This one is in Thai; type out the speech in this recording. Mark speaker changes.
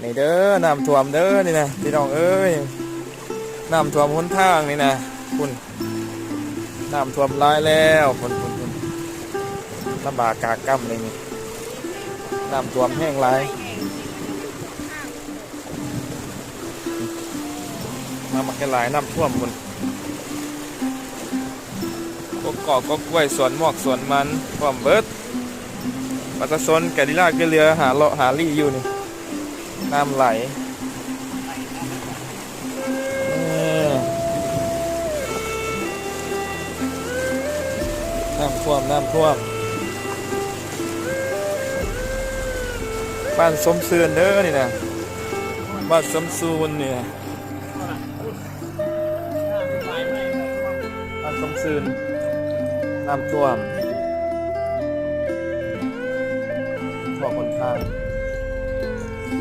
Speaker 1: นี่เด้อน้ำท่วมเด้อนี่นะพี่น้องเอ้ยน้ำท่วมหนทางนี่นะคุณน้ำท่วมร้ายแล้วคุณคุณคุณลำบากกากกั้มเลยนี่น้ำท่วมแห้งร้ายมามาแค่หลายน้ำท่วมคุณก็กอกก็กล้วยสวนหมอกสวนมันความเบิดปัตตะซนแกดิล่าเกเรือหาเลาะหาลี่อยู่นี่ น้ำไหลน้ำท่วม น้ำท่วม บ้านสมเสือนเด้อนี่นะบ้านสมซูนเนี่ยบ้านสมซืนน้ำท่วมทั่วคนข้าง